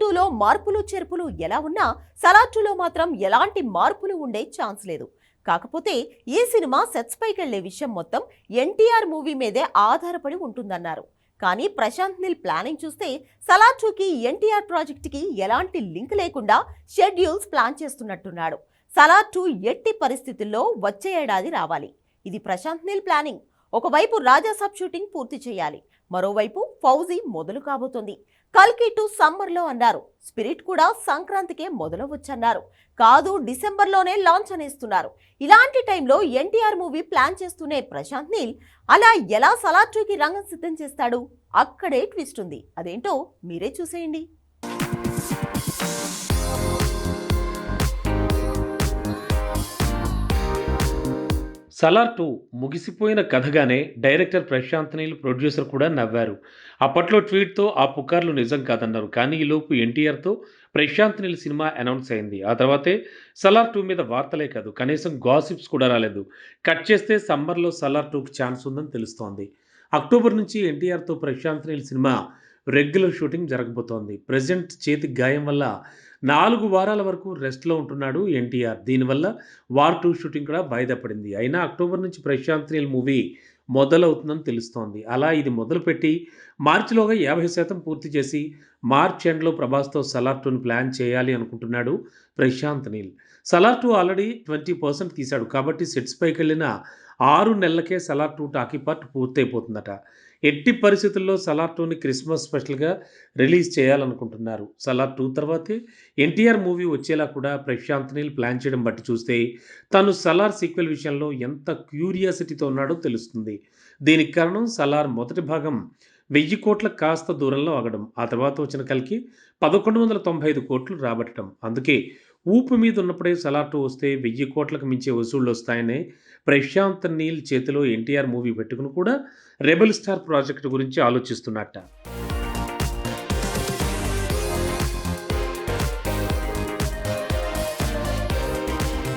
టూలో మార్పులు చేర్పులు ఎలా ఉన్నా సలార్ టూలో మాత్రం ఎలాంటి మార్పులు ఉండే ఛాన్స్ లేదు. కాకపోతే ఈ సినిమా సెట్స్ పైకెళ్ళే విషయం మొత్తం ఎన్టీఆర్ మూవీ మీదే ఆధారపడి ఉంటుందన్నారు. కానీ ప్రశాంత్ నిల్ ప్లానింగ్ చూస్తే సలార్ టూకి ఎన్టీఆర్ ప్రాజెక్టుకి ఎలాంటి లింక్ లేకుండా షెడ్యూల్స్ ప్లాన్ చేస్తున్నట్టున్నాడు. సలార్ టూ ఎట్టి పరిస్థితుల్లో వచ్చే ఏడాది రావాలి. ఇది ప్రశాంత్ నీల్ ప్లానింగ్. ఒకవైపు రాజా సబ్ షూటింగ్ పూర్తి చేయాలి మరోవైపు ఫౌజీ మొదలు కాబోతోంది. కల్కి టు సమ్మర్లో అన్నారు. స్పిరిట్ కూడా సంక్రాంతికే మొదలవచ్చన్నారు. కాదు డిసెంబర్లోనే లాంచ్ అనేస్తున్నారు. ఇలాంటి టైంలో ఎన్టీఆర్ మూవీ ప్లాన్ చేస్తూనే ప్రశాంత్ నీల్ అలా ఎలా సలార్ రంగం సిద్ధం చేస్తాడు? అక్కడే ట్విస్ట్ ఉంది. అదేంటో మీరే చూసేయండి. సలార్ టూ ముగిసిపోయిన కథగానే డైరెక్టర్ ప్రశాంత్ నీల్ ప్రొడ్యూసర్ కూడా నవ్వారు. అప్పట్లో ట్వీట్తో ఆ పుకార్లు నిజం కాదన్నారు. కానీ ఈలోపు ఎన్టీఆర్తో ప్రశాంత్ నీల్ సినిమా అనౌన్స్ అయింది. ఆ తర్వాతే సలార్ టూ మీద వార్తలే కాదు. కనీసం గాసిప్స్ కూడా రాలేదు. కట్ చేస్తే సమ్మర్లో సలార్ టూకి ఛాన్స్ ఉందని తెలుస్తోంది. అక్టోబర్ నుంచి ఎన్టీఆర్తో Prashanth Neel cinema regular shooting జరగబోతోంది. ప్రజెంట్ చేతి గాయం వల్ల నాలుగు వారాల వరకు రెస్ట్లో ఉంటున్నాడు ఎన్టీఆర్. దీనివల్ల వార్ టూ షూటింగ్ కూడా వాయిదా పడింది. అయినా అక్టోబర్ నుంచి ప్రశాంత్ నీల్ మూవీ మొదలవుతుందని తెలుస్తోంది. అలా ఇది మొదలుపెట్టి మార్చిలోగా యాభై శాతం పూర్తి చేసి మార్చ్ ఎండ్లో ప్రభాస్తో సలార్ టూని ప్లాన్ చేయాలి అనుకుంటున్నాడు Prashanth Neel. Salaar two already twenty percent తీశాడు కాబట్టి సెట్స్ పైకి వెళ్ళిన ఆరు నెలలకే సలార్ టూ టాకీ పార్ట్ పూర్తయిపోతుందట. ఎట్టి పరిస్థితుల్లో సలార్ టూని క్రిస్మస్ స్పెషల్గా రిలీజ్ చేయాలనుకుంటున్నారు. సలార్ టూ తర్వాతే ఎన్టీఆర్ మూవీ వచ్చేలా కూడా ప్రశాంత్ నీల్ ప్లాన్ చేయడం బట్టి చూస్తే తను సలార్ సీక్వెల్ విషయంలో ఎంత క్యూరియాసిటీతో ఉన్నాడో తెలుస్తుంది. దీనికి కారణం సలార్ మొదటి భాగం వెయ్యి కోట్ల కాస్త దూరంలో ఆగడం ఆ తర్వాత వచ్చిన కలికి పదకొండు వందల తొంభై ఐదు కోట్లు రాబట్టడం. అందుకే ఊపు మీద ఉన్నప్పుడే సలాటు వస్తే వెయ్యి కోట్లకు మించే వసూళ్ళు వస్తాయనే ప్రశాంత్ నీల్ చేతిలో ఎన్టీఆర్ మూవీ పెట్టుకుని కూడా రెబల్ స్టార్ ప్రాజెక్టు గురించి ఆలోచిస్తున్నట్ట